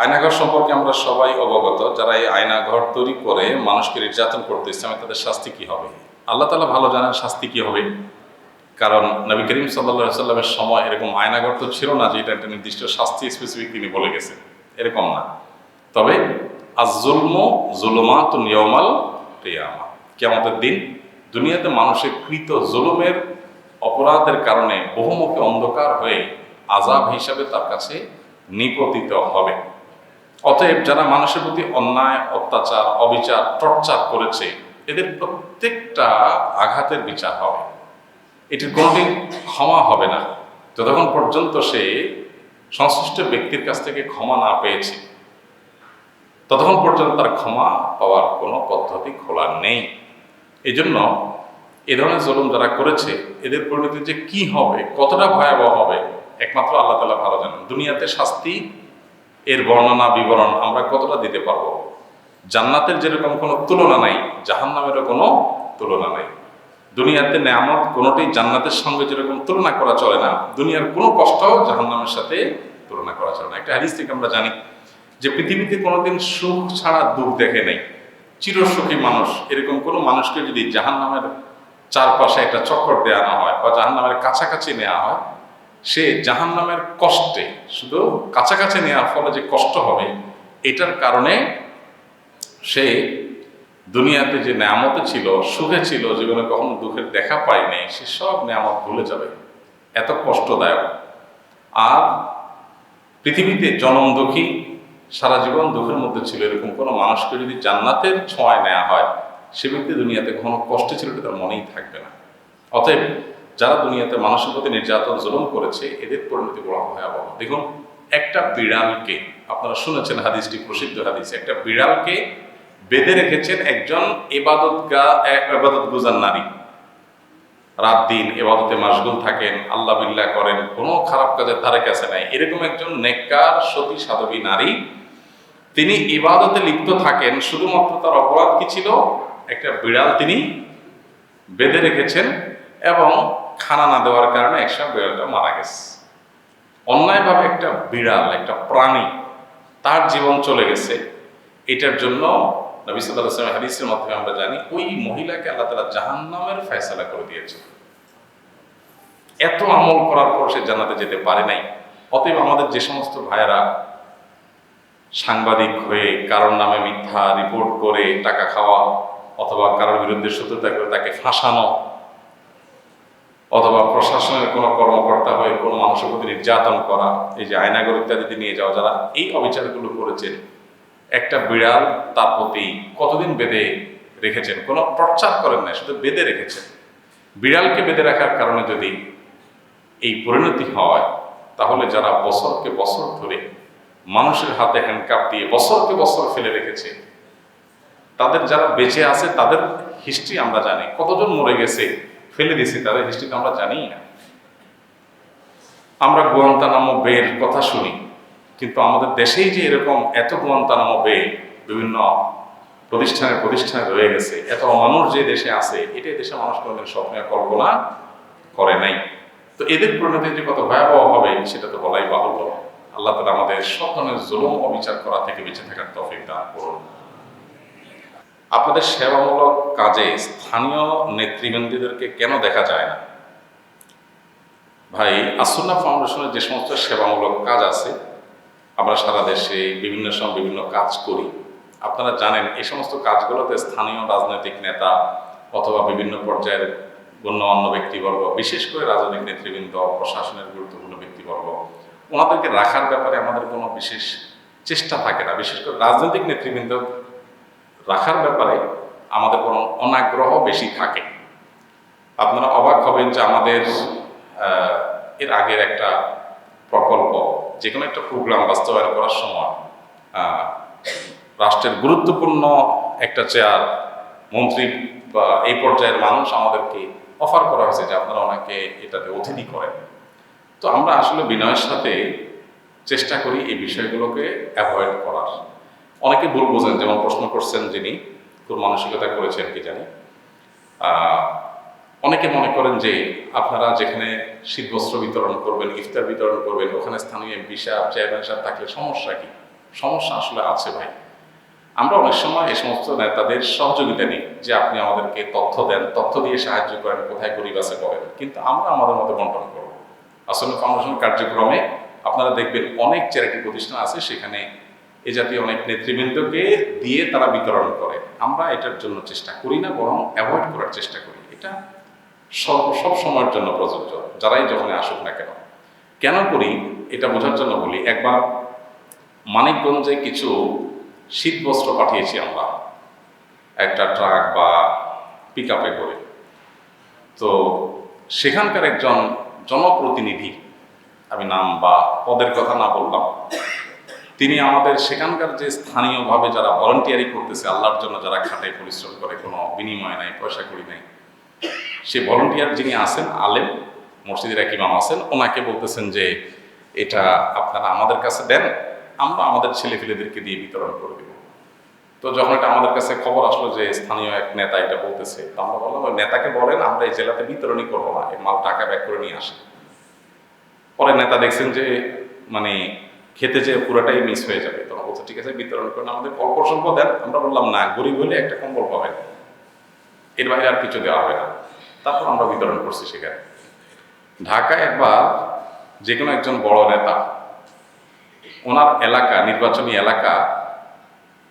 আয়নাঘর সম্পর্কে আমরা সবাই অবগত, যারা এই আয়নাঘর তৈরি করে মানুষকে নির্যাতন করতে ইসলামে তাদের শাস্তি কি হবে? আল্লাহ তালা ভালো জানেন শাস্তি কি হবে। কারণ নবী করিম সাল্লা সাল্লামের সময় এরকম আয়নাঘর তো ছিল না যে এটা একটা নির্দিষ্ট শাস্তি স্পেসিফিক তিনি বলে গেছেন। এরকম না। তবে আজুলম জুলমাত নিয়মাল রিয়ামা কেমতের দিন দুনিয়াতে মানুষের কৃত জুলুমের অপরাধের কারণে বহুমুখী অন্ধকার হয়ে আজাব হিসাবে তার কাছে নিপতিত হবে। অতএব যারা মানুষের প্রতি অন্যায়, অত্যাচার, অবিচার, টর্চার করেছে, এদের প্রত্যেকটা আঘাতের বিচার হবে। এটির কোনোদিন ক্ষমা হবে না। যতক্ষণ পর্যন্ত সে সংশ্লিষ্ট ব্যক্তির কাছ থেকে ক্ষমা না পেয়েছে, ততক্ষণ পর্যন্ত তার ক্ষমা পাওয়ার কোনো পদ্ধতি খোলা নেই। এই জন্য এ ধরনের জুলুম যারা করেছে, এদের পরিণতি যে কি হবে, কতটা ভয়াবহ হবে, একমাত্র আল্লাহ তালা ভালো জানেন। দুনিয়াতে শাস্তি এর বর্ণনা, বিবরণ আমরা কতটা দিতে পারব? জান্নাতের যেরকম কোনো তুলনা নাই, জাহান্নামেরও কোনো তুলনা নাই। দুনিয়াতে নেয়ামত কোনোটাই জান্নাতের সঙ্গে যেরকম তুলনা করা চলে না, দুনিয়ার কোনো কষ্টও জাহান্নামের সাথে তুলনা করা চলে না। একটা হাদিস থেকে আমরা জানি যে পৃথিবীতে কোনোদিন সুখ ছাড়া দুঃখ দেখে নাই, চিরসুখী মানুষ। এরকম কোনো মানুষকে যদি জাহান্নামের চারপাশে একটা চক্কর দেওয়া হয় বা জাহান্নামের কাছাকাছি নেওয়া হয় সে জাহান্নামের কষ্টে, শুধু কাছাকাছি নেওয়ার ফলে যে কষ্ট হবে, এটার কারণে সে দুনিয়াতে যে নেয়ামতে ছিল, সুখে ছিল, জীবনে কখনো দুঃখের দেখা পায়নি, সে সব নেয়ামত ভুলে যাবে। এত কষ্টদায়ক। আর পৃথিবীতে জনম দুঃখী, সারা জীবন দুঃখের মধ্যে ছিল এরকম কোনো মানুষকে যদি জান্নাতের ছোঁয়ায় নেওয়া হয়, সে ব্যক্তি দুনিয়াতে কখনো কষ্টে ছিল এটা তার মনেই থাকবে না। অতএব যারা দুনিয়াতে মানুষের প্রতি নির্যাতন, জুলুম করেছে, এদের পরিণতি বড় ভয়াবহ। দেখুন, একটা বিড়ালকে, আপনারা শুনেছেন হাদিসটি, প্রসিদ্ধ হাদিস, একটা বিড়ালকে বেঁধে রেখেছেন একজন এবাদত গা এবাদত গুজার নারী। রাত দিন এবাদতে মাসগুল থাকেন, আল্লাহ বিল্লাহ করেন, কোনো খারাপ কাজের ধারে কাছে নাই। এরকম একজন নেককার, সতী, সাধবী নারী, তিনি ইবাদতে লিপ্ত থাকেন, শুধুমাত্র তার অপরাধ কি ছিল? একটা বিড়াল তিনি বেঁধে রেখেছেন এবং খানা না দেওয়ার কারণে একসময় বিড়ালটা মারা গেছে। অন্যায়ভাবে একটা বিড়াল, একটা প্রাণী তার জীবন চলে গেছে। এটার জন্য নবী হাদিসের মাধ্যমে আমরা জানি, ওই মহিলাকে আল্লাহ তালা জাহান্নামের ফয়সালা করে দিয়েছে এত আমল করার পর সে জানাতে যেতে পারে নাই। অতএব আমাদের যে সমস্ত ভাইয়েরা সাংবাদিক হয়ে কারোর নামে মিথ্যা রিপোর্ট করে টাকা খাওয়া অথবা কারোর বিরুদ্ধে সত্যতা করে তাকে ফাঁসানো অথবা প্রশাসনের কোনো কর্মকর্তা হয়ে কোনো মানুষের প্রতি নির্যাতন করা, এই যে আয়নাগর ইত্যাদিতে নিয়ে যাওয়া, যারা এই অবিচারগুলো করেছেন, একটা বিড়াল তার প্রতি কতদিন বেঁধে রেখেছেন? কোনো টর্চার করেন না শুধু বেঁধে রেখেছেন। বিড়ালকে বেঁধে রাখার কারণে যদি এই পরিণতি হয়, তাহলে যারা বছরকে বছর ধরে মানুষের হাতে হ্যান্ডকাপ দিয়ে বছরকে বছর ফেলে রেখেছে, তাদের যারা বেঁচে আছে, তাদের হিস্ট্রি আমরা জানি। কতজন মরে গেছে ফেলে দিয়েছি, তাদের হিস্ট্রি তো আমরা জানি না। আমরা গোয়ান্তানামো বের কথা শুনি, কিন্তু আমাদের দেশেই যে এরকম এত গোয়ান্তানামো বে বিভিন্ন প্রতিষ্ঠানে প্রতিষ্ঠানে রয়ে গেছে, এত মানুষ যে দেশে আছে, এটাই দেশে মানুষ কোনোদিন স্বপ্নে কল্পনা করে নাই। তো এদের পরিণতি যে কত ভয়াবহ হবে, সেটা তো বলাই বাহুল্য। আল্লাহ তালা আমাদের ধরনের জুলুম অবিচার করা থেকে বেঁচে থাকার তফিক দান করুন। আপনাদের সেবামূলক কাজে স্থানীয় নেতৃবৃন্দীদেরকে কেন দেখা যায় না? ভাই, আসন্না ফাউন্ডেশনের যে সমস্ত সেবামূলক কাজ আছে, আমরা সারা দেশে বিভিন্ন সময় বিভিন্ন কাজ করি। আপনারা জানেন, এই সমস্ত কাজগুলোতে স্থানীয় রাজনৈতিক নেতা অথবা বিভিন্ন পর্যায়ের গণ্যমান্য ব্যক্তিবর্গ, বিশেষ করে রাজনৈতিক নেতৃবৃন্দ, প্রশাসনের গুরুত্বপূর্ণ ব্যক্তিবর্গ, ওনাদেরকে রাখার ব্যাপারে আমাদের কোনো বিশেষ চেষ্টা থাকে না। বিশেষ করে রাজনৈতিক নেতৃবৃন্দ রাখার ব্যাপারে আমাদের কোনো অনাগ্রহ বেশি থাকে। আপনারা অবাক হবেন যে আমাদের এর আগের একটা প্রকল্প যে কোনো একটা প্রোগ্রাম বাস্তবায়ন করার সময় রাষ্ট্রের গুরুত্বপূর্ণ একটা চেয়ার, মন্ত্রী বা এই পর্যায়ের মানুষ আমাদেরকে অফার করা হয়েছে যে আপনারা ওনাকে এটাতে অতিথি করেন। তো আমরা আসলে বিনয়ের সাথে চেষ্টা করি এই বিষয়গুলোকে অ্যাভয়েড করার। অনেকে ভুল বোঝেন, যেমন প্রশ্ন করছেন যিনি খুব মানসিকতা করেছেন কি জানি। অনেকে মনে করেন যে আপনারা যেখানে শীতবস্ত্র বিতরণ করবেন, ইফতার বিতরণ করবেন, ওখানে স্থানীয় এমপি সাহেব, চেয়ারম্যান সাহেব থাকলে সমস্যা কি? সমস্যা আসলে আছে ভাই। আমরা অনেক সময় এই সমস্ত নেতাদের সহযোগিতা নিই যে আপনি আমাদেরকে তথ্য দেন, তথ্য দিয়ে সাহায্য করেন, কোথায় গরিব আছে করেন কিন্তু আমরা আমাদের মতো বন্টন করব। আসলে ফাউন্ডেশন কার্যক্রমে আপনারা দেখবেন অনেক চ্যারিটি প্রতিষ্ঠান আছে, সেখানে এ জাতীয় অনেক নেতৃবৃন্দকে দিয়ে তারা বিতরণ করে। আমরা এটার জন্য চেষ্টা করি না, বরং অ্যাভয়েড করার চেষ্টা করি। এটা সব সব সময়ের জন্য প্রযোজ্য, যারাই যখন আসুক না কেন। কেন করি? এটা বোঝার জন্য বলি, একবার মানিকগঞ্জে কিছু শীত বস্ত্র পাঠিয়েছি আমরা, একটা ট্রাক বা পিক আপে করে। তো সেখানকার একজন জনপ্রতিনিধি, আমি নাম বা পদের কথা না বললাম তিনি আমাদের সেখানকার যে স্থানীয়ভাবে যারা ভলেন্টিয়ারি করতেছে, আল্লাহর জন্য যারা খাটায় পরিশ্রম করে, কোনো বিনিময় নাই, পয়সা করি নাই। সে ভলেন্টিয়ার যিনি আছেন, আলেম, মসজিদের এক ইমাম আছেন, ওনাকে বলতেছেন যে, এটা আপনারা আমাদের কাছে দেন, আমরা আমাদের ছেলেপেলেদেরকে দিয়ে বিতরণ করে দেব। তো যখন এটা আমাদের কাছে খবর আসলো যে স্থানীয় এক নেতা এটা বলতেছে, তো আমরা বললাম, ওই নেতাকে বলেন, আমরা এই জেলাতে বিতরণই করব না, এই মাল টাকা ব্যাক করে নিয়ে আসে পরে নেতা দেখছেন যে মানে খেতে যে পুরোটাই মিস হয়ে যাবে। তখন বলছে, ঠিক আছে, বিতরণ করেন। আমাদের অল্প স্বল্প দেন। আমরা বললাম, না, গরিব হলে একটা কম্বল পাবেন। এর বাইরে আর কিছু দেওয়া হবে না। তারপর আমরা বিতরণ করছি সেখানে। ঢাকা একবার যে কোনো একজন বড় নেতা, ওনার এলাকা, নির্বাচনী এলাকা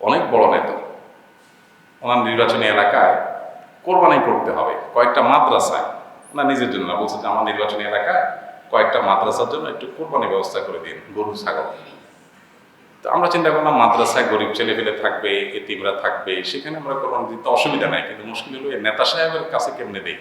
অনেক বড় নেতা। ওনার নির্বাচনী এলাকায় কোরবানি করতে হবে। কয়েকটা মাদ্রাসায়। ওনার নিজের জন্য বলছে যে, আমার নির্বাচনী এলাকায় কয়েকটা মাদ্রাসার জন্য একটু কোরবানি ব্যবস্থা করে দিন, গরু, ছাগল। তো আমরা চিন্তা করলাম মাদ্রাসায় গরিব ছেলে ছেলেপেলে থাকবে, এতিমরা থাকবে, সেখানে আমরা কোরবানি দিতে অসুবিধা নাই, কিন্তু মুশকিল হলো নেতা সাহেবের কাছে কেমনে দেই?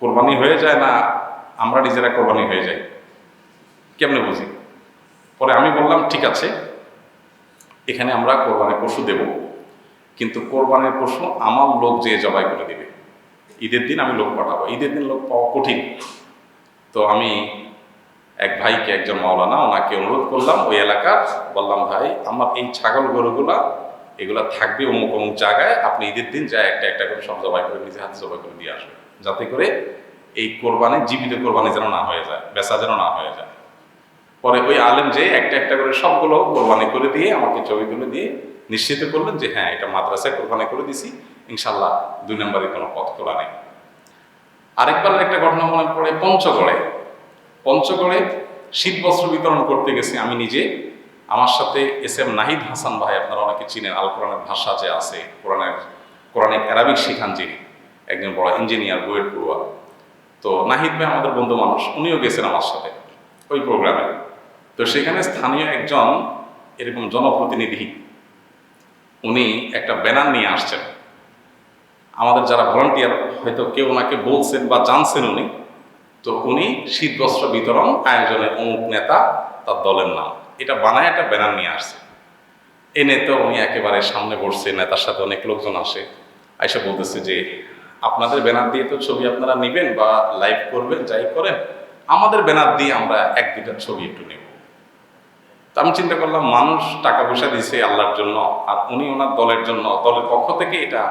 কোরবানি হয়ে যায় না আমরা নিজেরা কোরবানি হয়ে যাই? কেমনে বুঝি? পরে আমি বললাম, ঠিক আছে, এখানে আমরা কোরবানির পশু দেব, কিন্তু কোরবানির পশু আমার লোক যে জবাই করে দিবে। ঈদের দিন আমি লোক পাঠাবো, ঈদের দিন লোক পাওয়া কঠিন। তো আমি এক ভাইকে, একজন মাওলানা, ওনাকে অনুরোধ করলাম, ওই এলাকার, বললাম, ভাই, আমার এই ছাগল গরুগুলা, এগুলা থাকবে অমুক অমুক জায়গায়, আপনি ঈদের দিন যায় একটা একটা করে সব জবাই করে নিজে হাতে জবাই করে দিয়ে আসবেন। যাতে করে এই কোরবানি, জীবিত কোরবানি যেন না হয়ে যায়, বেচা যেন না হয়ে যায়। পরে ওই আলেম যে একটা একটা করে সবগুলো কোরবানি করে দিয়ে, আমাকে ছবি তুলে দিয়ে নিশ্চিত করলেন যে হ্যাঁ এটা মাদ্রাসায় কোরবানি করে দিছি, ইনশাল্লাহ দুই নম্বরে কোনো পথ খোলা নেই। আরেকবার একটা ঘটনা মনে পড়ে, পঞ্চগড়ে। পঞ্চগড়ে শীত বস্ত্র বিতরণ করতে গেছি আমি নিজে। আমার সাথে এস এম নাহিদ হাসান ভাই, আপনারা অনেকে চিনেন, আল কোরআনের ভাষা যে আছে, কোরআনের, কোরআনিক অ্যারাবিক শিখান যিনি, একজন বড় ইঞ্জিনিয়ার, বুয়েট পড়ুয়া। তো নাহিদ ভাই আমাদের বন্ধু মানুষ, উনিও গেছেন আমার সাথে ওই প্রোগ্রামে। তো সেখানে স্থানীয় একজন এরকম জনপ্রতিনিধি, উনি একটা ব্যানার নিয়ে আসছেন। আমাদের যারা ভলান্টিয়ার, হয়তো কেউ ওনাকে বলছেন বা জানছেন উনি, তো উনি শীত বস্ত্র বিতরণ আয়োজনের অমুক নেতা তার দলের নাম। এটা বানায় একটা ব্যানার নিয়ে আসছে। এই নেতা উনি একেবারে সামনে বসছে, নেতার সাথে অনেক লোকজন আসে, আইসা বলতেছে যে, আপনাদের ব্যানার দিয়ে তো ছবি আপনারা নেবেন বা লাইভ করবেন, যাই করেন, আমাদের ব্যানার দিয়ে আমরা এক দুটা ছবি একটু নেব। তো আমি চিন্তা করলাম, মানুষ টাকা পয়সা দিছে আল্লাহর জন্য, আর উনি ওনার দলের জন্য, দলের পক্ষ থেকে এটা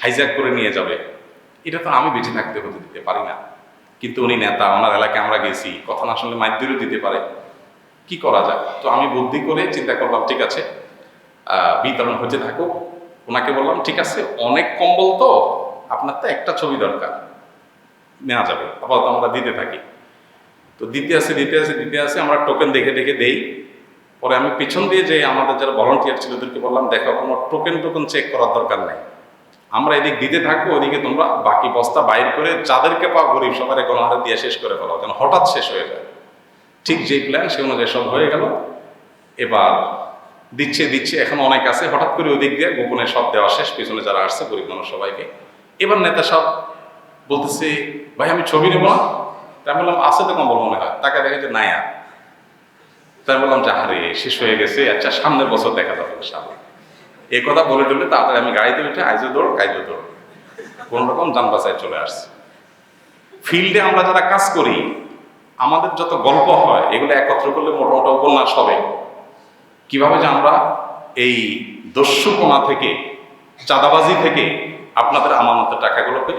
হাইজ্যাক করে নিয়ে যাবে। এটা তো আমি বেঁচে থাকতে হতে দিতে পারি না। কিন্তু উনি নেতা, ওনার এলাকায় আমরা গেছি, কথা না শুনলে মাইদ্যুরও দিতে পারে। কি করা যায় তো আমি বুদ্ধি করে চিন্তা করলাম, ঠিক আছে বিতরণ হতে থাকুক। ওনাকে বললাম, ঠিক আছে, অনেক কম্বল তো, আপনার তো একটা ছবি দরকার। নেওয়া যাবে, আপাতত আমরা দিতে থাকি। তো দিতে আসে দিতে আসে দিতে আসে, আমরা টোকেন দেখে দেখে দেই। পরে আমি পিছন দিয়ে যে আমাদের যারা ভলান্টিয়ার ছিল, ওদেরকে বললাম, দেখো, কোনো টোকেন টোকেন চেক করার দরকার নাই। আমরা এদিক দিতে থাকব, ওদিকে তোমরা বাকি বস্তা বাইর করে যাদেরকে পাও, গরিব সবাই গণহারে দিয়ে শেষ করে ফেলো, যেন হঠাৎ শেষ হয়ে যায়। ঠিক যেই প্ল্যান সে অনুযায়ী সব হয়ে গেল। এবার দিচ্ছে দিচ্ছে, এখন অনেক আছে। হঠাৎ করে ওদিক দিয়ে গোপনে সব দেওয়া শেষ, পিছনে যারা আসছে, গরিব মানুষ সবাইকে। এবার নেতা সব বলতেছে, ভাই, আমি ছবি নেব না? তাই বললাম, আছে তো কম্বল মনে হয়। তাকে দেখে যে আর তাই বললাম যে, আরে, শেষ হয়ে গেছে। আচ্ছা সামনের বছর দেখা যাবে ইনশাআল্লাহ। এই কথা বলে টলে তাড়াতাড়ি আমি গাড়িতে উঠে আইজো দৌড়, কাইজো দৌড়। কোন রকম যান বাসায় চলে আসছে। ফিল্ডে আমরা যারা কাজ করি, আমাদের যত গল্প হয়, এগুলো একত্র করলে মোটামোটা উপন্যাস হবে। কীভাবে যে আমরা এই দস্যুপনা থেকে, চাঁদাবাজি থেকে আপনাদের আমানতের টাকাগুলোকে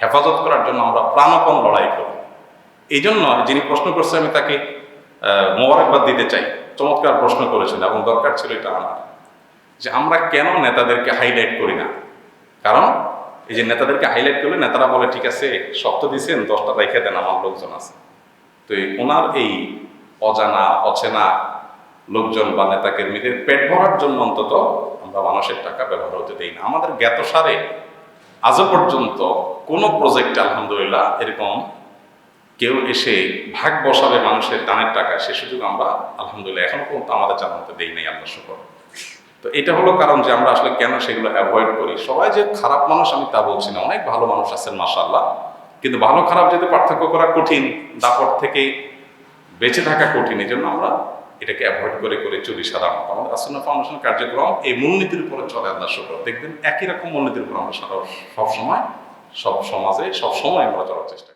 হেফাজত করার জন্য আমরা প্রাণপণ লড়াই করি এই জন্য যিনি প্রশ্ন করছে, আমি তাকে মোবারকবাদ দিতে চাই। চমৎকার প্রশ্ন করেছেন এবং দরকার ছিল এটা আমার। যে আমরা কেন নেতাদেরকে হাইলাইট করি না? কারণ এই যে নেতাদেরকে হাইলাইট করলে নেতারা বলে, ঠিক আছে, শক্ত দিয়েছেন দশটা রেখে দেন, আমার লোকজন আছে। তো ওনার এই অজানা, অচেনা লোকজন বা নেতা কর্মীদের পেট ভরার জন্য অন্তত আমরা মানুষের টাকা ব্যবহার হতে দিই না। আমাদের জ্ঞাত সারে আজও পর্যন্ত কোনো প্রজেক্টে আলহামদুলিল্লাহ এরকম কেউ এসে ভাগ বসাবে মানুষের দানের টাকা সে সুযোগ আমরা আলহামদুলিল্লাহ এখনও পর্যন্ত আমাদের জানাতে দেই নাই আল্লাহ শুকর। তো এটা হলো কারণ যে আমরা আসলে কেন সেগুলো অ্যাভয়েড করি। সবাই যে খারাপ মানুষ আমি তা বলছি না। অনেক ভালো মানুষ আছেন মাসাল্লাহ কিন্তু ভালো খারাপ যদি পার্থক্য করা কঠিন, দাপট থেকে বেঁচে থাকা কঠিন এই জন্য আমরা এটাকে অ্যাভয়েড করে করে চলি সাধারণত। আমাদের আসন্ন ফাউন্ডেশন কার্যক্রম এই মূলনীতির উপরে চলে আল্লাহ শুক্র। দেখবেন একই রকম মূলনীতির উপর আমরা সব সময়, সব সমাজে, সব সময় আমরা চলার চেষ্টা